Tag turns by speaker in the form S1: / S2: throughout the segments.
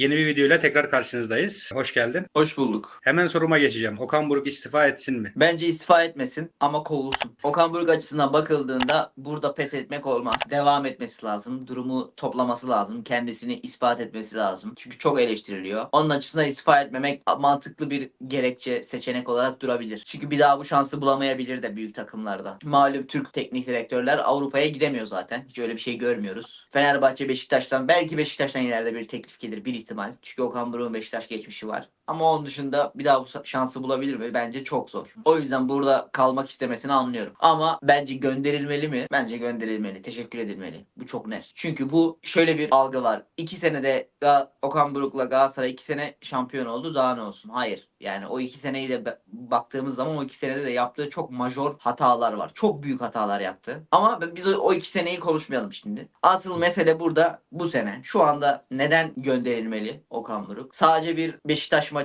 S1: Yeni bir videoyla tekrar karşınızdayız. Hoş geldin.
S2: Hoş bulduk.
S1: Hemen soruma geçeceğim. Okan Buruk istifa etsin mi?
S2: Bence istifa etmesin ama kovulsun. Okan Buruk açısından bakıldığında burada pes etmek olmaz. Devam etmesi lazım. Durumu toplaması lazım. Kendisini ispat etmesi lazım. Çünkü çok eleştiriliyor. Onun açısından istifa etmemek mantıklı bir gerekçe seçenek olarak durabilir. Çünkü bir daha bu şansı bulamayabilir de büyük takımlarda. Malum Türk teknik direktörler Avrupa'ya gidemiyor zaten. Hiç öyle bir şey görmüyoruz. Fenerbahçe Beşiktaş'tan belki Beşiktaş'tan ileride bir teklif gelir bir ihtimal. Çünkü Okan Buruk'un Beşiktaş geçmişi var. Ama onun dışında bir daha bu şansı bulabilir mi? Bence çok zor. O yüzden burada kalmak istemesini anlıyorum. Ama bence gönderilmeli mi? Bence gönderilmeli. Teşekkür edilmeli. Bu çok net. Çünkü bu şöyle bir algı var. İki senede Okan Buruk'la Galatasaray iki sene şampiyon oldu. Daha ne olsun? Hayır. Yani o iki seneyi de baktığımız zaman o iki senede de yaptığı çok major hatalar var. Çok büyük hatalar yaptı. Ama biz o, o iki seneyi konuşmayalım şimdi. Asıl mesele burada bu sene. Şu anda neden gönderilmeli Okan Buruk? Sadece bir Beşiktaş maçı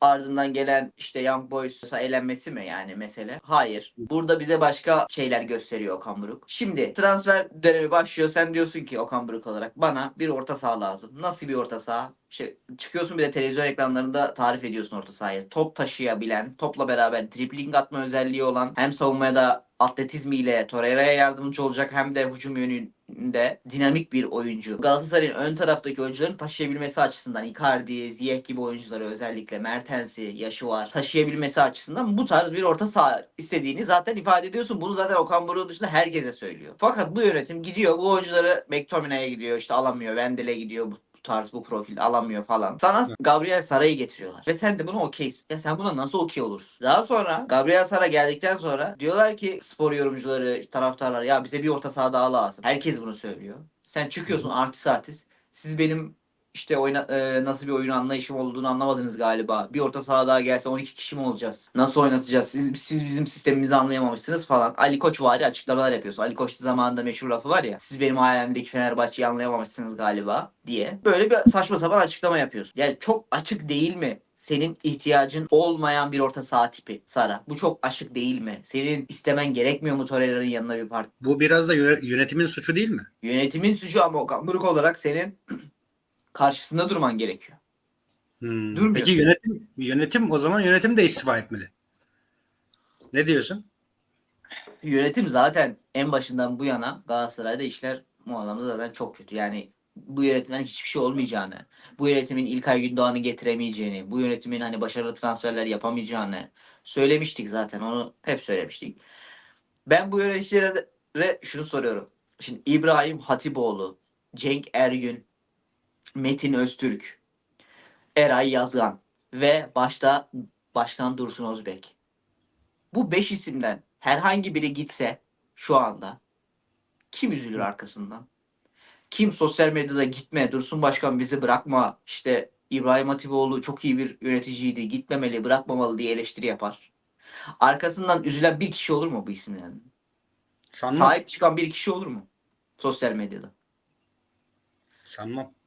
S2: ardından gelen işte Young Boys'a elenmesi mi yani mesele? Hayır. Burada bize başka şeyler gösteriyor Okan Buruk. Şimdi transfer dönemi başlıyor. Sen diyorsun ki Okan Buruk olarak bana bir orta saha lazım. Nasıl bir orta saha? İşte çıkıyorsun bir de televizyon ekranlarında tarif ediyorsun orta sahayı. Top taşıyabilen, topla beraber dribbling atma özelliği olan, hem savunmaya da atletizmiyle Torreira'ya yardımcı olacak hem de hücum yönünde dinamik bir oyuncu. Galatasaray'ın ön taraftaki oyuncuların taşıyabilmesi açısından Icardi, Ziyech gibi oyuncuları özellikle Mertens'i, yaşı var. Taşıyabilmesi açısından bu tarz bir orta saha istediğini zaten ifade ediyorsun. Bunu zaten Okan Buruk'un dışında herkese söylüyor. Fakat bu yönetim gidiyor bu oyuncuları McTominay'a gidiyor işte alamıyor. Wendel'e gidiyor bu tarz bu profil alamıyor falan. Sana Gabriel Saray'ı getiriyorlar. Ve sen de buna okeysin. Ya sen buna nasıl okey olursun? Daha sonra Gabriel Saray geldikten sonra diyorlar ki spor yorumcuları, taraftarlar ya bize bir orta saha daha lazım. Herkes bunu söylüyor. Sen çıkıyorsun artist artist. Siz benim işte oyna, e, nasıl bir oyun anlayışım olduğunu anlamadınız galiba. Bir orta saha daha gelse 12 kişi mi olacağız? Nasıl oynatacağız? Siz, siz bizim sistemimizi anlayamamışsınız falan. Ali Koç vari açıklamalar yapıyorsun. Ali Koç zamanında meşhur lafı var ya. Siz benim hayalimdeki Fenerbahçe'yi anlayamamışsınız galiba diye. Böyle bir saçma sapan açıklama yapıyorsun. Yani çok açık değil mi? Senin ihtiyacın olmayan bir orta saha tipi Sara. Bu çok açık değil mi? Senin istemen gerekmiyor mu Torreira'nın yanına bir parti?
S1: Bu biraz da yö- yönetimin suçu değil mi?
S2: Yönetimin suçu ama Okan Buruk olarak senin karşısında durman gerekiyor.
S1: Hmm. Peki yönetim yönetim o zaman yönetim de istifa etmeli. Ne diyorsun?
S2: Yönetim zaten en başından bu yana Galatasaray'da işler bu anlamda zaten çok kötü. Yani bu yönetimden hiçbir şey olmayacağını, bu yönetimin İlkay Gündoğan'ı getiremeyeceğini, bu yönetimin hani başarılı transferler yapamayacağını söylemiştik zaten. Onu hep söylemiştik. Ben bu yöneticilere şunu soruyorum. Şimdi İbrahim Hatipoğlu, Cenk Ergün, Metin Öztürk, Eray Yazgan ve başta Başkan Dursun Özbek. Bu beş isimden herhangi biri gitse şu anda kim üzülür arkasından? Kim sosyal medyada gitme Dursun Başkan bizi bırakma işte İbrahim Hatipoğlu çok iyi bir yöneticiydi gitmemeli bırakmamalı diye eleştiri yapar. Arkasından üzülen bir kişi olur mu bu isimlerden?
S1: Sanmam.
S2: Sahip çıkan bir kişi olur mu? Sosyal medyada.
S1: Sanmam.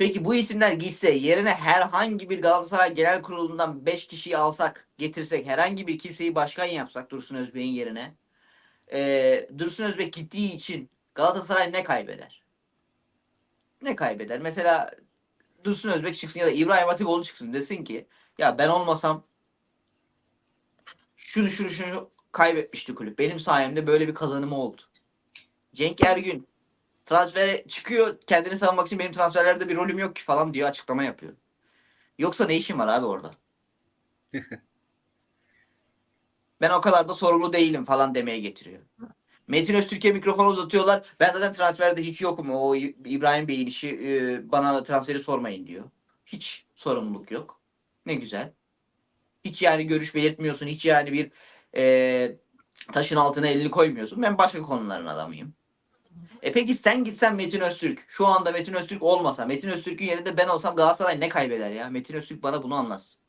S2: Peki bu isimler gitse yerine herhangi bir Galatasaray Genel Kurulu'ndan 5 kişiyi alsak, getirsek, herhangi bir kimseyi başkan yapsak Dursun Özbek'in yerine. Ee, Dursun Özbek gittiği için Galatasaray ne kaybeder? Ne kaybeder? Mesela Dursun Özbek çıksın ya da İbrahim Hatipoğlu çıksın desin ki ya ben olmasam şunu şunu şunu kaybetmişti kulüp. Benim sayemde böyle bir kazanımı oldu. Cenk Ergün transfere çıkıyor kendini savunmak için benim transferlerde bir rolüm yok ki falan diyor açıklama yapıyor. Yoksa ne işin var abi orada? ben o kadar da sorumlu değilim falan demeye getiriyor. Metin Öztürk'e mikrofon uzatıyorlar. Ben zaten transferde hiç yokum. O İbrahim Bey'in işi e, bana transferi sormayın diyor. Hiç sorumluluk yok. Ne güzel. Hiç yani görüş belirtmiyorsun. Hiç yani bir e, taşın altına elini koymuyorsun. Ben başka konuların adamıyım. E peki sen gitsen Metin Öztürk. Şu anda Metin Öztürk olmasa. Metin Öztürk'ün yerinde ben olsam Galatasaray ne kaybeder ya? Metin Öztürk bana bunu anlatsın.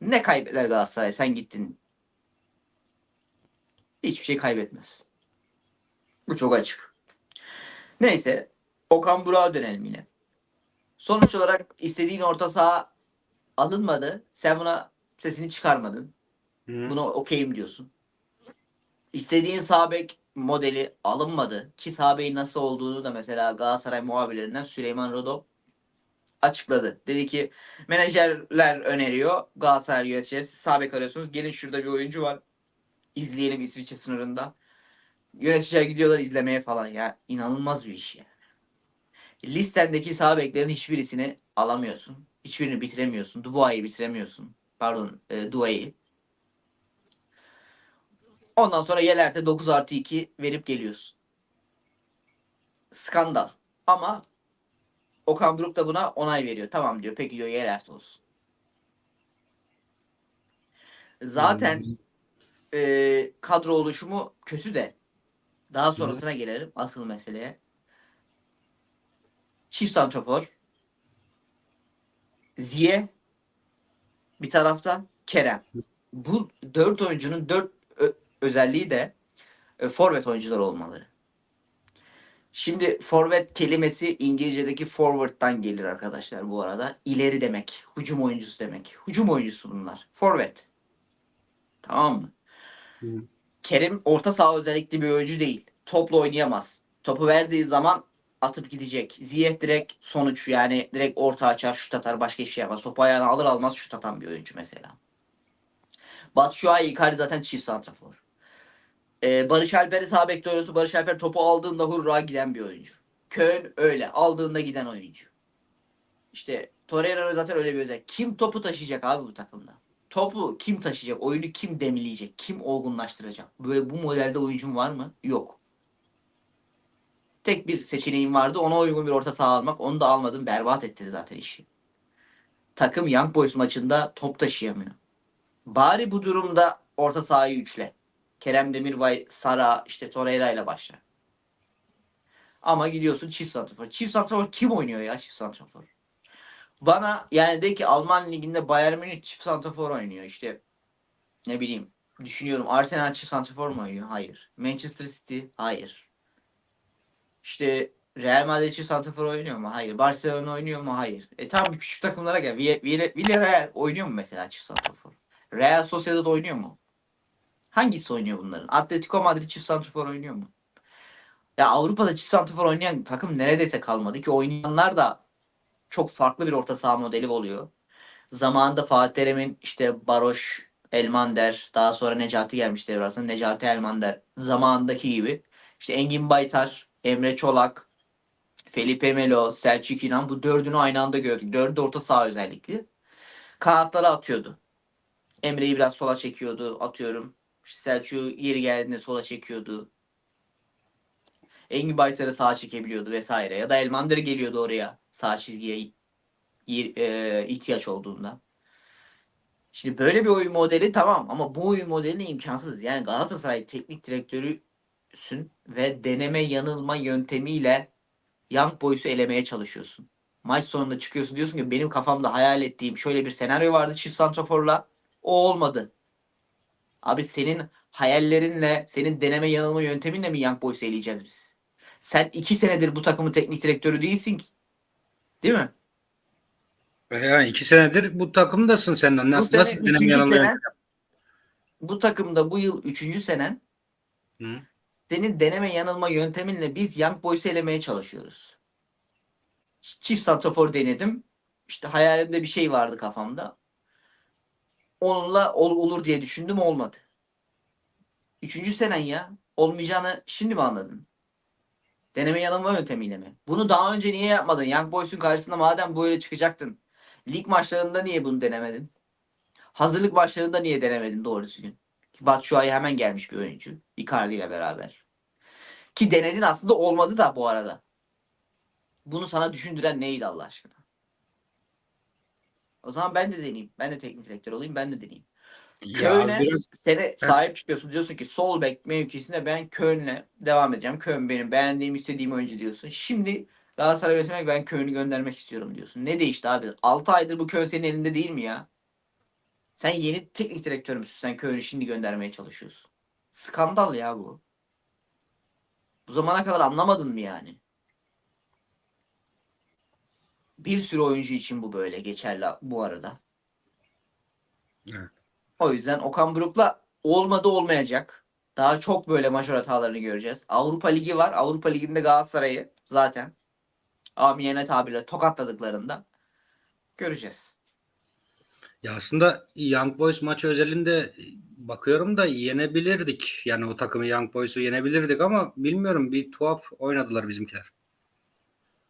S2: Ne kaybeder Galatasaray? Sen gittin. Hiçbir şey kaybetmez. Bu çok açık. Neyse. Okan Burak'a dönelim yine. Sonuç olarak istediğin orta saha alınmadı. Sen buna sesini çıkarmadın.
S1: Hı.
S2: Buna okeyim diyorsun. İstediğin sağ bek modeli alınmadı. Ki sağ beyin nasıl olduğunu da mesela Galatasaray muhabirlerinden Süleyman Rodo açıkladı. Dedi ki menajerler öneriyor. Galatasaray yöneticileri siz sağ bek arıyorsunuz. Gelin şurada bir oyuncu var. İzleyelim İsviçre sınırında. Yöneticiler gidiyorlar izlemeye falan ya. inanılmaz bir iş yani. Listendeki sağ beklerin hiçbirisini alamıyorsun. Hiçbirini bitiremiyorsun. Dubois'ı bitiremiyorsun. Pardon, e, Duay'ı. Ondan sonra Yelert'e 9 artı 2 verip geliyorsun. Skandal. Ama Okan Buruk da buna onay veriyor. Tamam diyor. Peki diyor Yelert olsun. Zaten e, kadro oluşumu kötü de daha sonrasına gelelim asıl meseleye. Çift santrafor Ziye bir tarafta Kerem. Bu dört oyuncunun dört özelliği de e, forvet oyuncular olmaları. Şimdi forvet kelimesi İngilizce'deki forward'dan gelir arkadaşlar bu arada. İleri demek. Hücum oyuncusu demek. Hücum oyuncusu bunlar. Forvet. Tamam mı?
S1: Hı.
S2: Kerim orta saha özellikli bir oyuncu değil. Topla oynayamaz. Topu verdiği zaman atıp gidecek. Ziyech direkt sonuç yani direkt orta açar, şut atar, başka hiçbir şey yapmaz. Topu ayağına alır almaz şut atan bir oyuncu mesela. Batshuayi Icardi zaten çift santrafor. Ee, Barış Alper'i sağ bekte oynuyorsun. Barış Alper topu aldığında hurra giden bir oyuncu. Köln öyle. Aldığında giden oyuncu. İşte Torreira zaten öyle bir özellik. Kim topu taşıyacak abi bu takımda? Topu kim taşıyacak? Oyunu kim demleyecek? Kim olgunlaştıracak? Böyle bu modelde oyuncum var mı? Yok. Tek bir seçeneğim vardı. Ona uygun bir orta saha almak. Onu da almadım. Berbat etti zaten işi. Takım Young Boys maçında top taşıyamıyor. Bari bu durumda orta sahayı üçle. Kerem Demirbay, Sara, işte Torreira ile başla. Ama gidiyorsun çift santrafor. Çift santrafor kim oynuyor ya çift santrafor? Bana yani de ki Alman liginde Bayern Münih çift santrafor oynuyor. İşte ne bileyim düşünüyorum Arsenal çift santrafor mu oynuyor? Hayır. Manchester City? Hayır. İşte Real Madrid çift santrafor oynuyor mu? Hayır. Barcelona oynuyor mu? Hayır. E tam küçük takımlara gel. Vill- Vill- Villarreal oynuyor mu mesela çift santrafor? Real Sociedad oynuyor mu? Hangisi oynuyor bunların? Atletico Madrid çift santrafor oynuyor mu? Ya Avrupa'da çift santrafor oynayan takım neredeyse kalmadı ki oynayanlar da çok farklı bir orta saha modeli oluyor. Zamanında Fatih Terim'in işte Baroş, Elmander, daha sonra Necati gelmişti devre. Necati Elmander zamanındaki gibi. İşte Engin Baytar, Emre Çolak, Felipe Melo, Selçuk İnan bu dördünü aynı anda gördük. Dördü de orta saha özellikli. Kanatlara atıyordu. Emre'yi biraz sola çekiyordu atıyorum. Selçuk'u yeri geldiğinde sola çekiyordu. Engin Baytar'ı sağa çekebiliyordu vesaire. Ya da Elmander geliyordu oraya sağ çizgiye e, ihtiyaç olduğunda. Şimdi böyle bir oyun modeli tamam ama bu oyun modeli imkansız. Yani Galatasaray teknik direktörüsün ve deneme yanılma yöntemiyle Young Boys'u elemeye çalışıyorsun. Maç sonunda çıkıyorsun diyorsun ki benim kafamda hayal ettiğim şöyle bir senaryo vardı çift santraforla. O olmadı. Abi senin hayallerinle, senin deneme yanılma yönteminle mi Young Boys'u eleyeceğiz biz? Sen iki senedir bu takımın teknik direktörü değilsin ki. Değil mi?
S1: Yani iki senedir bu takımdasın sen. Nasıl,
S2: sene
S1: nasıl deneme yanılma
S2: senen- Bu takımda bu yıl üçüncü senen
S1: Hı.
S2: senin deneme yanılma yönteminle biz Young Boys'u elemeye çalışıyoruz. Çift santrafor denedim. İşte hayalimde bir şey vardı kafamda. Onunla ol- olur diye düşündüm olmadı. Üçüncü senen ya. Olmayacağını şimdi mi anladın? Deneme yanılma yöntemiyle mi? Bunu daha önce niye yapmadın? Young Boys'un karşısında madem böyle çıkacaktın. Lig maçlarında niye bunu denemedin? Hazırlık maçlarında niye denemedin doğru düzgün? Batshuayi hemen gelmiş bir oyuncu. Icardi ile beraber. Ki denedin aslında olmadı da bu arada. Bunu sana düşündüren neydi Allah aşkına? O zaman ben de deneyeyim. Ben de teknik direktör olayım. Ben de deneyeyim. Köln'e
S1: biraz
S2: sene sahip çıkıyorsun. Diyorsun ki sol bek mevkisinde ben Köln'le devam edeceğim. Köln benim beğendiğim istediğim oyuncu diyorsun. Şimdi Galatasaray yönetmek ben Köln'ü göndermek istiyorum diyorsun. Ne değişti abi? 6 aydır bu Köln senin elinde değil mi ya? Sen yeni teknik direktör müsün? Sen Köln'ü şimdi göndermeye çalışıyorsun. Skandal ya bu. Bu zamana kadar anlamadın mı yani? Bir sürü oyuncu için bu böyle geçerli bu arada.
S1: Evet.
S2: O yüzden Okan Buruk'la olmadı olmayacak. Daha çok böyle majör hatalarını göreceğiz. Avrupa Ligi var. Avrupa Ligi'nde Galatasaray'ı zaten amiyane tabirle tokatladıklarında Göreceğiz.
S1: Ya aslında Young Boys maçı özelinde bakıyorum da yenebilirdik. Yani o takımı Young Boys'u yenebilirdik ama bilmiyorum bir tuhaf oynadılar bizimkiler.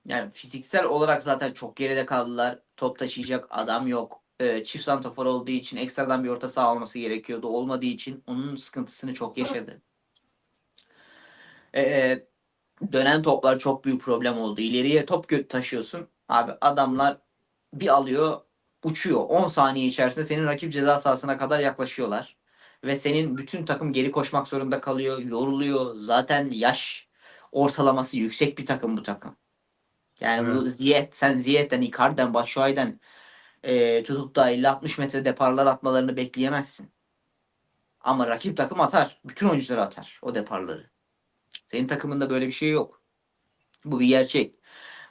S2: Yani fiziksel olarak zaten çok geride kaldılar. Top taşıyacak adam yok. Ee, çift santrafor olduğu için ekstradan bir orta saha olması gerekiyordu. Olmadığı için onun sıkıntısını çok yaşadı. Ee, dönen toplar çok büyük problem oldu. İleriye top taşıyorsun. Abi adamlar bir alıyor uçuyor. 10 saniye içerisinde senin rakip ceza sahasına kadar yaklaşıyorlar. Ve senin bütün takım geri koşmak zorunda kalıyor. Yoruluyor. Zaten yaş ortalaması yüksek bir takım bu takım. Yani bu Ziyech, sen Ziyech'ten, Icardi'den, Batshuayi'den e, tutup da 50-60 metre deparlar atmalarını bekleyemezsin. Ama rakip takım atar. Bütün oyuncuları atar o deparları. Senin takımında böyle bir şey yok. Bu bir gerçek.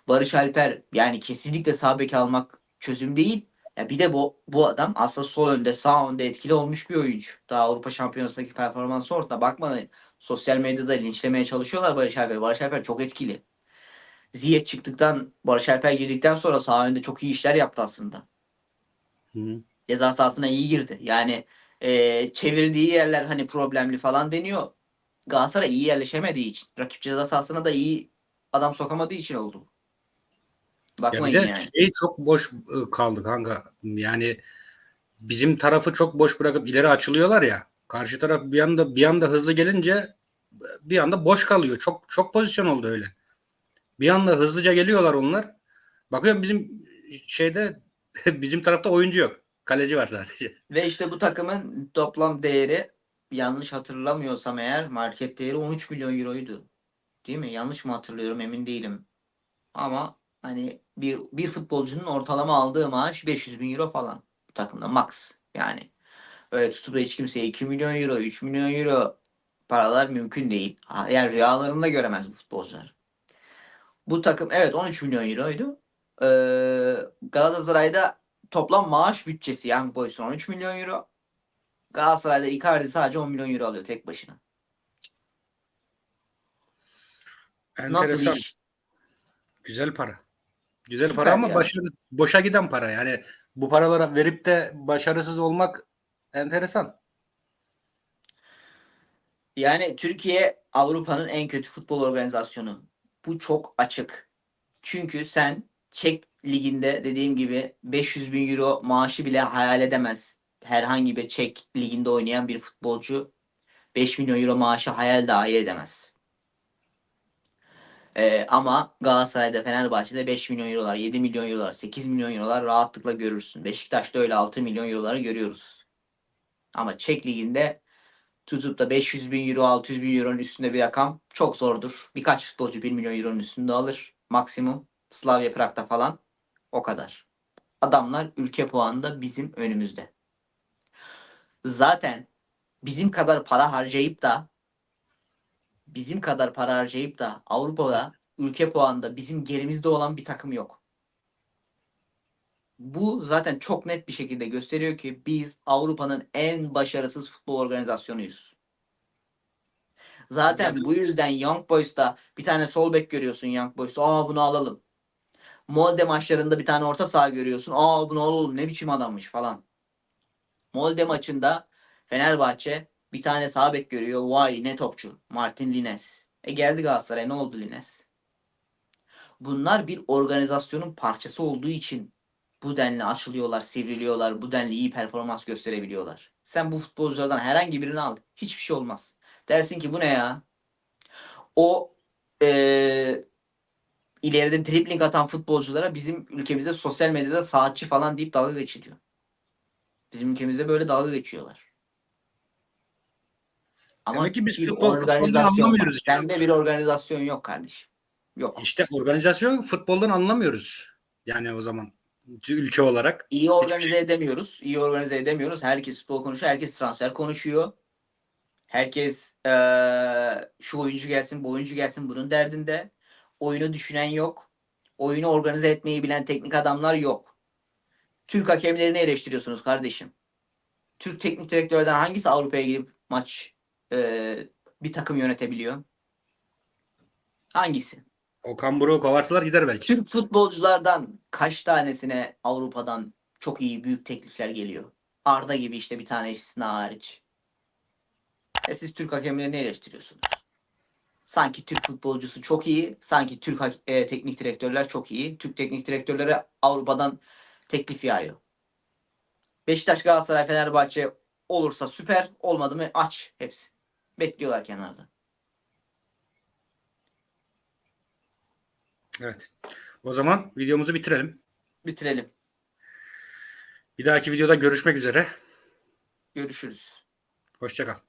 S2: Barış Alper yani kesinlikle sağ bek almak çözüm değil. Ya bir de bu bu adam aslında sol önde sağ önde etkili olmuş bir oyuncu. Daha Avrupa Şampiyonası'ndaki performansı ortada. Bakmayın sosyal medyada linçlemeye çalışıyorlar Barış Alper. Barış Alper çok etkili. Ziyech çıktıktan Barış Alper girdikten sonra sağ önde çok iyi işler yaptı aslında.
S1: Hı.
S2: Ceza sahasına iyi girdi. Yani e, çevirdiği yerler hani problemli falan deniyor. Galatasaray iyi yerleşemediği için. Rakip ceza sahasına da iyi adam sokamadığı için oldu.
S1: Ya
S2: Bakmayın
S1: bir de
S2: yani.
S1: şey çok boş e, kaldı kanka. Yani bizim tarafı çok boş bırakıp ileri açılıyorlar ya. Karşı taraf bir anda bir anda hızlı gelince bir anda boş kalıyor. Çok çok pozisyon oldu öyle. Bir anda hızlıca geliyorlar onlar. Bakıyorum bizim şeyde bizim tarafta oyuncu yok. Kaleci var sadece.
S2: Ve işte bu takımın toplam değeri yanlış hatırlamıyorsam eğer market değeri 13 milyon euroydu. Değil mi? Yanlış mı hatırlıyorum emin değilim. Ama hani bir, bir futbolcunun ortalama aldığı maaş 500 bin euro falan. Bu takımda max. Yani öyle tutup da hiç kimseye 2 milyon euro, 3 milyon euro paralar mümkün değil. Yani rüyalarında göremez bu futbolcular. Bu takım evet 13 milyon euroydu. Ee, Galatasaray'da toplam maaş bütçesi Young Boys'un 13 milyon euro. Galatasaray'da Icardi sadece 10 milyon euro alıyor tek başına. Nasıl
S1: Enteresan.
S2: bir iş?
S1: Güzel para. Güzel
S2: Süper
S1: para ama
S2: ya.
S1: başarı, boşa giden para. Yani bu paralara verip de başarısız olmak enteresan.
S2: Yani Türkiye Avrupa'nın en kötü futbol organizasyonu. Bu çok açık. Çünkü sen Çek liginde dediğim gibi 500 bin euro maaşı bile hayal edemez. Herhangi bir Çek liginde oynayan bir futbolcu 5 milyon euro maaşı hayal dahi edemez. Ee, ama Galatasaray'da Fenerbahçe'de 5 milyon eurolar, 7 milyon eurolar, 8 milyon eurolar rahatlıkla görürsün. Beşiktaş'ta öyle 6 milyon euroları görüyoruz. Ama Çek liginde tutup da 500 bin euro 600 bin euronun üstünde bir rakam çok zordur. Birkaç futbolcu 1 milyon euronun üstünde alır maksimum. Slavia Prag'da falan o kadar. Adamlar ülke puanında bizim önümüzde. Zaten bizim kadar para harcayıp da bizim kadar para harcayıp da Avrupa'da ülke puanında bizim gerimizde olan bir takım yok. Bu zaten çok net bir şekilde gösteriyor ki biz Avrupa'nın en başarısız futbol organizasyonuyuz. Zaten
S1: Yani-
S2: bu yüzden Young Boys'ta bir tane sol bek görüyorsun Young Boys'ta. Aa bunu alalım. Molde maçlarında bir tane orta saha görüyorsun. Aa bunu alalım ne biçim adammış falan. Molde maçında Fenerbahçe bir tane sağ bek görüyor. Vay ne topçu. Martin Lines. E geldi Galatasaray ne oldu Lines? Bunlar bir organizasyonun parçası olduğu için bu denli açılıyorlar, sivriliyorlar, bu denli iyi performans gösterebiliyorlar. Sen bu futbolculardan herhangi birini al. Hiçbir şey olmaz. Dersin ki bu ne ya? O eee ileride dribbling atan futbolculara bizim ülkemizde sosyal medyada saatçi falan deyip dalga geçiliyor. Bizim ülkemizde böyle dalga geçiyorlar. Ama
S1: Demek ki biz
S2: bir
S1: futbol- futboldan
S2: organizasyon
S1: işte.
S2: Sende bir organizasyon yok kardeşim. Yok.
S1: İşte organizasyon futboldan anlamıyoruz. Yani o zaman ülke olarak.
S2: İyi organize edemiyoruz. İyi organize edemiyoruz. Herkes futbol konuşuyor. Herkes transfer konuşuyor. Herkes eee, şu oyuncu gelsin, bu oyuncu gelsin bunun derdinde. Oyunu düşünen yok. Oyunu organize etmeyi bilen teknik adamlar yok. Türk hakemlerini eleştiriyorsunuz kardeşim. Türk teknik direktörden hangisi Avrupa'ya gidip maç eee, bir takım yönetebiliyor? Hangisi?
S1: Okan Buruk'u kovarsalar gider belki.
S2: Türk futbolculardan kaç tanesine Avrupa'dan çok iyi büyük teklifler geliyor? Arda gibi işte bir tane istisna hariç. Ve siz Türk hakemlerini eleştiriyorsunuz. Sanki Türk futbolcusu çok iyi, sanki Türk e, teknik direktörler çok iyi. Türk teknik direktörlere Avrupa'dan teklif yağıyor. Beşiktaş, Galatasaray, Fenerbahçe olursa süper, olmadı mı aç hepsi. Bekliyorlar kenarda.
S1: Evet. O zaman videomuzu bitirelim.
S2: Bitirelim.
S1: Bir dahaki videoda görüşmek üzere.
S2: Görüşürüz.
S1: Hoşçakal.